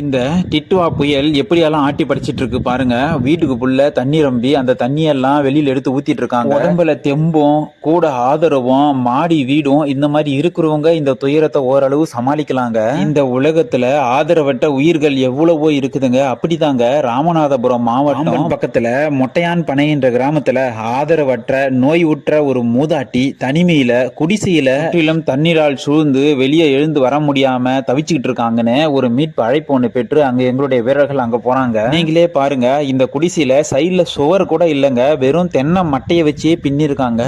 இந்த டிட்டுவா புயல் எப்படியெல்லாம் ஆட்டி படிச்சிட்டு இருக்கு பாருங்க. வீட்டுக்கு புள்ள தண்ணி ரம்பி அந்த தண்ணியெல்லாம் வெளியில எடுத்து ஊத்திட்டு இருக்காங்க உடம்புல தெம்பும் கூட ஆதரவும் மாடி வீடும் இந்த மாதிரி இருக்கிறவங்க இந்த துயரத்தை ஓரளவு சமாளிக்கலாங்க. இந்த உலகத்துல ஆதரவற்ற உயிர்கள் எவ்வளவோ இருக்குதுங்க. அப்படிதாங்க ராமநாதபுரம் மாவட்டம். பக்கத்துல மொட்டையான் பனை என்ற கிராமத்துல ஆதரவற்ற நோய் உற்ற ஒரு மூதாட்டி தனிமையில குடிசையில முற்றிலும் தண்ணீரால் சூழ்ந்து வெளியே எழுந்து வர முடியாம தவிச்சுக்கிட்டு இருக்காங்கன்னு ஒரு மீட்பு அழைப்பு ஒன்று பெற்று அங்க எங்களுடைய வீரர்கள் அங்க போறாங்க. நீங்களே பாருங்க இந்த குடிசையில சைடுல சுவர் கூட இல்லைங்க. வெறும் தென்னை மட்டையை வச்சே பின்னிருக்காங்க.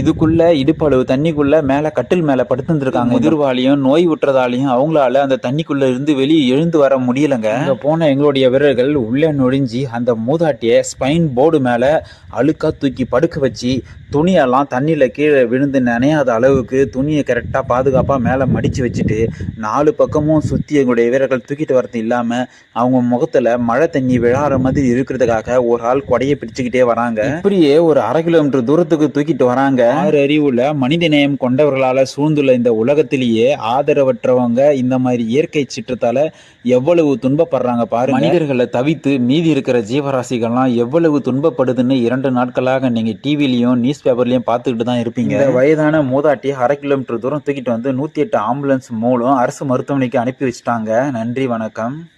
இதுக்குள்ள இடுப்பளவு தண்ணிக்குள்ள மேல கட்டில் மேல படுத்துருக்காங்க முதிர்வாலையும் நோய் விட்டுறதாலையும் அவங்களால அந்த தண்ணிக்குள்ள இருந்து வெளியே எழுந்து வர முடியலங்க. அங்க போன எங்களுடைய வீரர்கள் உள்ளே நுழைஞ்சி அந்த மூதாட்டிய ஸ்பைன் போர்டு மேல அழுக்கா தூக்கி படுக்க வச்சு துணியெல்லாம் தண்ணியில கீழே விழுந்து நனையாத அளவுக்கு துணியை கரெக்டா பாதுகாப்பா மேல மடிச்சு வச்சுட்டு நாலு பக்கமும் சுத்தி எங்களுடைய வீரர்கள் தூக்கிட்டு வரது இல்லாம அவங்க முகத்துல மழை தண்ணி விழாற மாதிரி இருக்கிறதுக்காக ஒரு ஆள் கொடையை பிடிச்சுக்கிட்டே வராங்க. இப்படியே ஒரு அரை கிலோமீட்டர் தூரத்துக்கு தூக்கிட்டு வராங்க. ஆறு அறிவுள்ள மனித நேயம் கொண்டவர்களால சூழ்ந்துள்ள இந்த உலகத்திலேயே ஆதரவற்றவங்க இந்த மாதிரி இயற்கை சீற்றத்தால எவ்வளவு துன்பப்படுறாங்க பாருங்க. மனிதர்களை தவித்து மீதி இருக்கிற ஜீவராசிகள்லாம் எவ்வளவு துன்பப்படுதுன்னு இரண்டு நாட்களாக நீங்க டிவிலையும் நியூஸ் பேப்பர்லயும் பார்த்துக்கிட்டு தான் இருப்பீங்க. வயதான மூதாட்டி அரை கிலோமீட்டர் தூரம் தூக்கிட்டு வந்து நூத்தி எட்டு ஆம்புலன்ஸ் மூலம் அரசு மருத்துவமனைக்கு அனுப்பி வச்சுட்டாங்க. நன்றி வணக்கம். welcome.